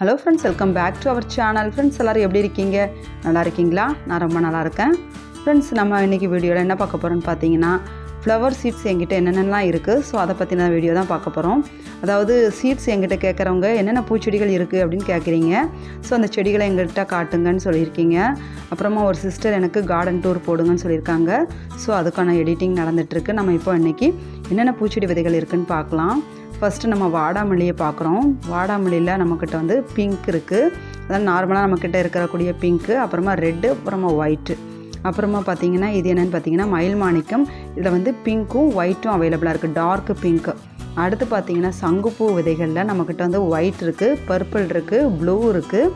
Hello friends welcome back to our channel friends எல்லோரும் எப்படி இருக்கீங்க? நல்லா இருக்கீங்களா? நான் ரொம்ப நல்லா இருக்கேன். ஃப்ரெண்ட்ஸ் நம்ம இன்றைக்கி வீடியோவில் என்ன பார்க்க போகிறோன்னு பார்த்தீங்கன்னா ஃப்ளவர் சீட்ஸ் எங்கிட்ட என்னென்னலாம் இருக்குது ஸோ அதை பற்றின வீடியோ தான் பார்க்க போகிறோம் அதாவது சீட்ஸ் எங்கிட்ட கேட்குறவங்க என்னென்ன பூச்செடிகள் இருக்குது அப்படின்னு கேட்குறீங்க. ஸோ அந்த செடிகளை எங்கள்கிட்ட காட்டுங்கன்னு சொல்லியிருக்கீங்க. அப்புறமா ஒரு சிஸ்டர் எனக்கு கார்டன் டூர் போடுங்கன்னு சொல்லியிருக்காங்க. ஸோ அதுக்கான எடிட்டிங் நடந்துகிட்ருக்கு நம்ம இப்போ இன்றைக்கி என்னென்ன பூச்செடி விதைகள் இருக்குன்னு பார்க்கலாம். ஃபஸ்ட்டு நம்ம வாடாமல்லியை பார்க்குறோம். வாடாமல்லியில் நம்மக்கிட்ட வந்து பிங்க் இருக்குது அதாவது நார்மலாக நம்மக்கிட்ட இருக்கக்கூடிய பிங்க்கு அப்புறமா ரெட்டு அப்புறமா ஒயிட்டு அப்புறமா பார்த்தீங்கன்னா இது என்னென்னு பார்த்தீங்கன்னா மயில் மாணிக்கம். இதில் வந்து பிங்க்கும் ஒயிட்டும் அவைலபிளாக இருக்குது டார்க் பிங்க்கு அடுத்து பார்த்தீங்கன்னா சங்குப்பூ விதைகளில் நம்மக்கிட்ட வந்து ஒயிட் இருக்குது பர்பிள் இருக்குது ப்ளூ இருக்குது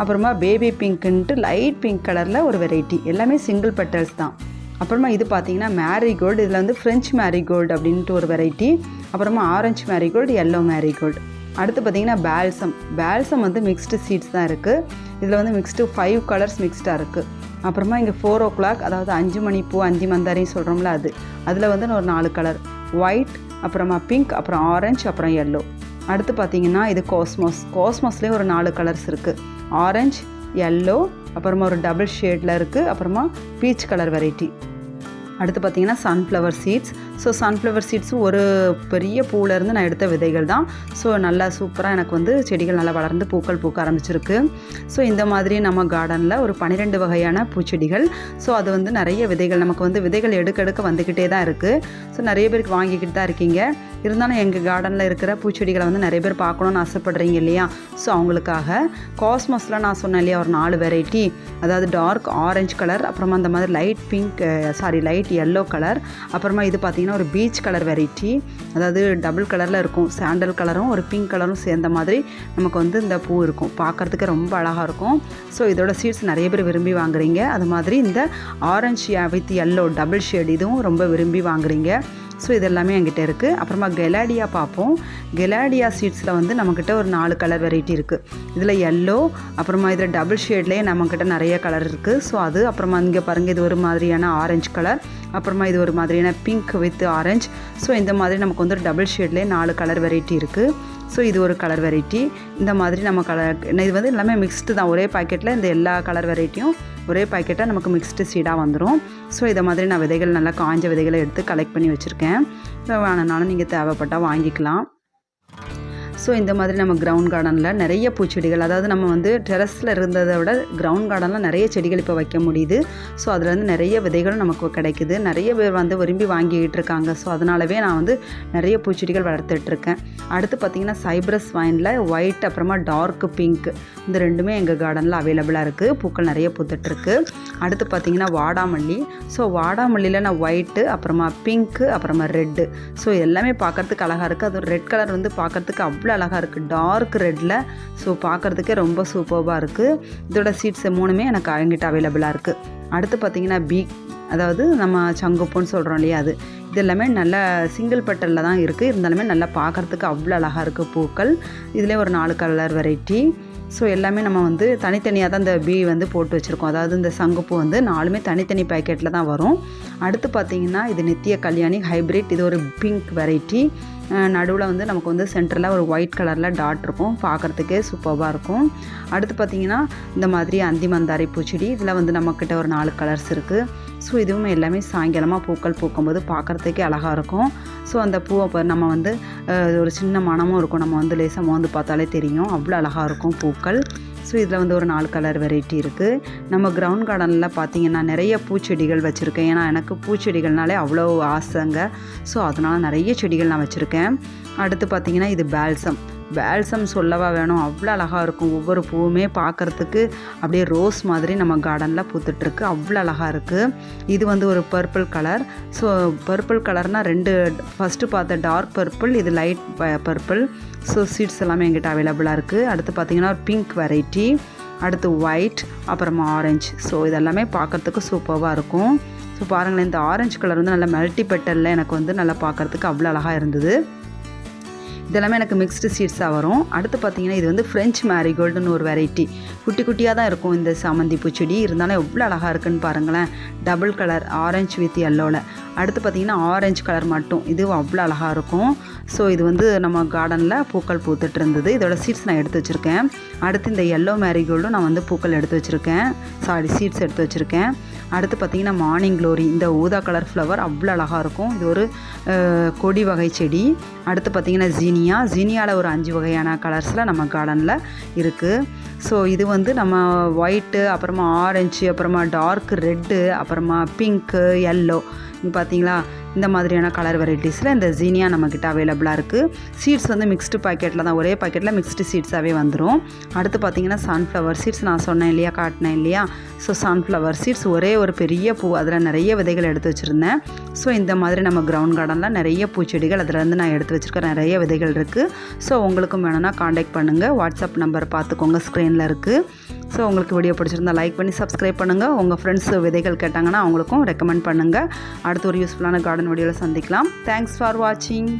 அப்புறமா பேபி பிங்க்குன்ட்டு லைட் பிங்க் கலரில் ஒரு வெரைட்டி எல்லாமே சிங்கிள் பெட்டல்ஸ் தான். அப்புறமா இது பார்த்தீங்கன்னா மேரிகோல்டு இதில் வந்து ஃப்ரெஞ்ச் மேரிகோல்டு அப்படின்ட்டு ஒரு வெரைட்டி அப்புறமா ஆரஞ்சு மேரிகோல்டு எல்லோ மேரிகோல்டு அடுத்து பார்த்தீங்கன்னா பேல்சம் பேல்சம் வந்து மிக்ஸ்டு சீட்ஸ் தான் இருக்குது இதில் வந்து மிக்ஸ்டு ஃபைவ் கலர்ஸ் மிக்ஸ்டாக இருக்குது அப்புறமா இங்கே ஃபோர் ஓ கிளாக் அதாவது அஞ்சு மணி பூ அஞ்சு மந்தாரின்னு சொல்கிறோம்ல அது. அதில் வந்து ஒரு நாலு கலர் ஒயிட் அப்புறமா பிங்க் அப்புறம் ஆரஞ்சு அப்புறம் எல்லோ அடுத்து பார்த்தீங்கன்னா இது கோஸ்மோஸ் கோஸ்மோஸ்லேயும் ஒரு நாலு கலர்ஸ் இருக்குது ஆரஞ்சு எல்லோ அப்புறமா ஒரு டபுள் ஷேடில் இருக்குது அப்புறமா பீச் கலர் வெரைட்டி அடுத்து பார்த்தீங்கன்னா சன்ஃப்ளவர் சீட்ஸ் ஸோ சன்ஃப்ளவர் சீட்ஸும் ஒரு பெரிய பூவிலேருந்து நான் எடுத்த விதைகள் தான். ஸோ நல்லா சூப்பராக எனக்கு வந்து செடிகள் நல்லா வளர்ந்து பூக்கள் பூக்க ஆரம்பிச்சிருக்கு. ஸோ இந்த மாதிரி நம்ம கார்டனில் ஒரு பன்னிரெண்டு வகையான பூச்செடிகள். ஸோ அது வந்து நிறைய விதைகள் நமக்கு வந்து விதைகள் எடுக்க எடுக்க வந்துக்கிட்டே தான் இருக்குது ஸோ நிறைய பேருக்கு வாங்கிக்கிட்டு தான் இருக்கீங்க. இருந்தாலும் எங்கள் கார்டனில் இருக்கிற பூச்செடிகளை வந்து நிறைய பேர் பார்க்கணுன்னு ஆசைப்படுறீங்க இல்லையா? ஸோ அவங்களுக்காக காஸ்மஸில் நான் சொன்னேன் இல்லையா ஒரு நாலு வெரைட்டி அதாவது டார்க் ஆரஞ்சு கலர் அப்புறமா அந்த மாதிரி light pink sorry light yellow colour அப்புறமா இது பார்த்திங்கன்னா ஒரு பீச் கலர் வெரைட்டி அதாவது டபுள் கலரில் இருக்கும். சாண்டல் கலரும் ஒரு பிங்க் கலரும் சேர்ந்த மாதிரி நமக்கு வந்து இந்த பூ இருக்கும். பார்க்குறதுக்கு ரொம்ப அழகாக இருக்கும். ஸோ இதோட சீட்ஸ் நிறைய பேர் விரும்பி வாங்குறீங்க. அது மாதிரி இந்த orange with yellow double shade இதுவும் ரொம்ப விரும்பி வாங்குறீங்க. ஸோ இது எல்லாமே என்கிட்ட இருக்குது அப்புறமா கெலாடியா பார்ப்போம். கெலாடியா சீட்ஸில் வந்து நம்மக்கிட்ட ஒரு நாலு கலர் வெரைட்டி இருக்குது இதில் எல்லோ அப்புறமா இதில் டபுள் ஷேட்லேயே நம்மக்கிட்ட நிறைய கலர் இருக்குது ஸோ அது அப்புறமா இங்கே பாருங்கள் இது ஒரு மாதிரியான ஆரஞ்சு கலர் அப்புறமா இது ஒரு மாதிரியான பிங்க் வித் ஆரஞ்சு ஸோ இந்த மாதிரி நமக்கு வந்து ஒரு டபுள் ஷேட்லேயே நாலு கலர் வெரைட்டி இருக்குது ஸோ இது ஒரு கலர் வெரைட்டி இந்த மாதிரி நம்ம கலர் இது வந்து எல்லாமே மிக்ஸ்டு தான். ஒரே பாக்கெட்டில் இந்த எல்லா கலர் வெரைட்டியும் ஒரே பாக்கெட்டாக நமக்கு மிக்ஸ்டு சீடாக வந்துடும் ஸோ இதை மாதிரி நான் விதைகள் நல்லா காஞ்ச விதைகளை எடுத்து கலெக்ட் பண்ணி வச்சுருக்கேன். வேணுனாலும் நீங்கள் தேவைப்பட்டால் வாங்கிக்கலாம். ஸோ இந்த மாதிரி நம்ம கிரவுண்ட் கார்டனில் நிறைய பூச்செடிகள் அதாவது நம்ம வந்து டெரஸில் இருந்ததை விட கிரவுண்ட் கார்டனில் நிறைய செடிகள் இப்போ வைக்க முடியுது. ஸோ அதுலேருந்து நிறைய விதைகளும் நமக்கு கிடைக்குது. நிறைய பேர் வந்து விரும்பி வாங்கிக்கிட்டு இருக்காங்க. ஸோ அதனாலவே நான் வந்து நிறைய பூச்செடிகள் வளர்த்துட்ருக்கேன் அடுத்து பார்த்திங்கன்னா சைப்ரஸ் வைனில் ஒயிட் அப்புறமா டார்க் பிங்க் இந்த ரெண்டுமே எங்கள் கார்டனில் அவைலபிளாக இருக்குது பூக்கள் நிறைய பூத்துட்ருக்கு அடுத்து பார்த்திங்கன்னா வாடாமல்லி. ஸோ வாடாமல்லியில் நான் ஒயிட்டு அப்புறமா பிங்க்கு அப்புறமா ரெட்டு ஸோ எல்லாமே பார்க்குறதுக்கு அழகாக இருக்குது அது ரெட் கலர் வந்து பார்க்குறதுக்கு அவ்வளோ அழகாக இருக்குது டார்க் ரெட்டில் ஸோ பார்க்குறதுக்கே ரொம்ப சூப்பர்வாக இருக்குது இதோட சீட்ஸ் மூணுமே எனக்கு எங்கிட்ட அவைலபிளாக இருக்குது அடுத்து பார்த்திங்கன்னா பீக் அதாவது நம்ம சங்குப்பூன்னு சொல்கிறோம் இல்லையா அது. இது எல்லாமே நல்ல சிங்கிள் பட்டலில் தான் இருக்குது இருந்தாலுமே நல்லா பார்க்குறதுக்கு அவ்வளோ அழகாக இருக்குது பூக்கள். இதிலே ஒரு நாலு கலர் வெரைட்டி ஸோ எல்லாமே நம்ம வந்து தனித்தனியாக தான் இந்த பீ வந்து போட்டு வச்சுருக்கோம். அதாவது இந்த சங்குப்பூ வந்து நாலுமே தனித்தனி பேக்கெட்டில் தான் வரும். அடுத்து பார்த்திங்கன்னா இது நித்திய கல்யாணி ஹைப்ரிட் இது ஒரு பிங்க் வெரைட்டி நடுவில் வந்து நமக்கு வந்து சென்டரில் ஒரு ஒயிட் கலரில் டாட் இருக்கும். பார்க்குறதுக்கே சூப்பராக இருக்கும். அடுத்து பார்த்திங்கன்னா இந்த மாதிரி அந்தி மந்தாரி பூச்செடி இதில் வந்து நம்மக்கிட்ட ஒரு நாலு கலர்ஸ் இருக்குது ஸோ இதுவும் எல்லாமே சாயங்காலமாக பூக்கள் பூக்கும்போது பார்க்குறதுக்கே அழகாக இருக்கும். ஸோ அந்த பூவை நம்ம வந்து ஒரு சின்ன மனமும் இருக்கும். நம்ம வந்து லேசாக மோந்து பார்த்தாலே தெரியும். அவ்வளோ அழகாக இருக்கும் பூக்கள். ஸோ இதில் வந்து ஒரு நாலு கலர் வெரைட்டி இருக்குது நம்ம கிரவுண்ட் கார்டனில் பார்த்தீங்கன்னா நிறைய பூச்செடிகள் வச்சுருக்கேன். ஏன்னா எனக்கு பூச்செடிகள்னாலே அவ்வளோ ஆசைங்க. ஸோ அதனால் நிறைய செடிகள் நான் வச்சுருக்கேன். அடுத்து பார்த்திங்கன்னா இது பேல்சம் பேல்சம் சொல்லவா வேணும்? அவ்வளோ அழகாக இருக்கும். ஒவ்வொரு பூவுமே பார்க்குறதுக்கு அப்படியே ரோஸ் மாதிரி நம்ம கார்டனில் பூத்துட்ருக்கு அவ்வளோ அழகாக இருக்குது இது வந்து ஒரு பர்பிள் கலர் ஸோ பர்பிள் கலர்னால் ரெண்டு ஃபஸ்ட்டு பார்த்த டார்க் பர்பிள் இது லைட் பர்பிள் ஸோ சீட்ஸ் எல்லாமே எங்கிட்ட அவைலபிளாக இருக்குது அடுத்து பார்த்திங்கன்னா ஒரு பிங்க் வெரைட்டி அடுத்து ஒயிட் அப்புறமா ஆரஞ்சு ஸோ இதெல்லாமே பார்க்குறதுக்கு சூப்பராக இருக்கும். ஸோ பாருங்களேன் இந்த ஆரஞ்சு கலர் வந்து நல்லா மல்டி பெட்டலில் எனக்கு வந்து நல்லா பார்க்குறதுக்கு அவ்வளோ அழகாக இருந்தது. இதெல்லாமே எனக்கு மிக்ஸ்டு சீட்ஸாக வரும். அடுத்து பார்த்தீங்கன்னா இது வந்து ஃப்ரெஞ்ச் மேரிகோல்டுன்னு ஒரு வெரைட்டி குட்டி குட்டியாக தான் இருக்கும் இந்த சாமந்தி பூச்செடி. இருந்தாலும் எவ்வளோ அழகாக இருக்குன்னு பாருங்களேன். டபுள் கலர் ஆரஞ்சு வித் எல்லோவில் அடுத்து பார்த்திங்கன்னா ஆரஞ்சு கலர் மட்டும். இது அவ்வளோ அழகாக இருக்கும். ஸோ இது வந்து நம்ம கார்டனில் பூக்கள் பூத்துட்டு இருந்தது. இதோட சீட்ஸ் நான் எடுத்து வச்சுருக்கேன். அடுத்து இந்த எல்லோ மேரிகோல்டும் நான் வந்து பூக்கள் எடுத்து வச்சுருக்கேன். சாரி சீட்ஸ் எடுத்து வச்சுருக்கேன். அடுத்து பார்த்தீங்கன்னா மார்னிங் க்ளோரி இந்த ஊதா கலர் ஃப்ளவர் அவ்வளோ அழகாக இருக்கும். இது ஒரு கொடி வகை செடி. அடுத்து பார்த்திங்கன்னா ஜீனியா ஜீனியாவில் ஒரு அஞ்சு வகையான கலர்ஸில் நம்ம கார்டனில் இருக்குது ஸோ இது வந்து நம்ம ஒயிட்டு அப்புறமா ஆரஞ்சு அப்புறமா டார்க் ரெட்டு அப்புறமா பிங்க்கு எல்லோ பார்த்தீங்களா? இந்த மாதிரியான கலர் வெரைட்டிஸில் இந்த ஜீனியா நம்மக்கிட்ட அவைலபிளாக இருக்குது சீட்ஸ் வந்து மிக்ஸ்டு பாக்கெட்டில் தான் ஒரே பாக்கெட்டில் மிக்ஸ்டு சீட்ஸாகவே வந்துடும் அடுத்து பார்த்தீங்கன்னா சன்ஃப்ளவர் சீட்ஸ் நான் சொன்னேன் இல்லையா காட்டினேன் இல்லையா? ஸோ சன்ஃப்ளவர் சீட்ஸ் ஒரே ஒரு பெரிய பூ அதில் நிறைய விதைகள் எடுத்து வச்சுருந்தேன். ஸோ இந்த மாதிரி நம்ம கிரவுண்ட் கார்டனில் நிறைய பூச்செடிகள் அதிலேருந்து நான் எடுத்து வச்சுருக்கேன் நிறைய விதைகள் இருக்குது ஸோ உங்களுக்கும் வேணும்னா காண்டாக்ட் பண்ணுங்கள் வாட்ஸ்அப் நம்பர் பார்த்துக்கோங்க ஸ்க்ரீனில் இருக்குது ஸோ உங்களுக்கு வீடியோ பிடிச்சிருந்தா லைக் பண்ணி சப்ஸ்கிரைப் பண்ணுங்கள் உங்கள் ஃப்ரெண்ட்ஸ் விதைகள் கேட்டாங்கன்னா அவங்களுக்கும் ரெக்கமெண்ட் பண்ணுங்கள் அடுத்து ஒரு யூஸ்ஃபுல்லான கார்டன் வீடியோவில் சந்திக்கலாம். தேங்க்ஸ் ஃபார் வாட்சிங்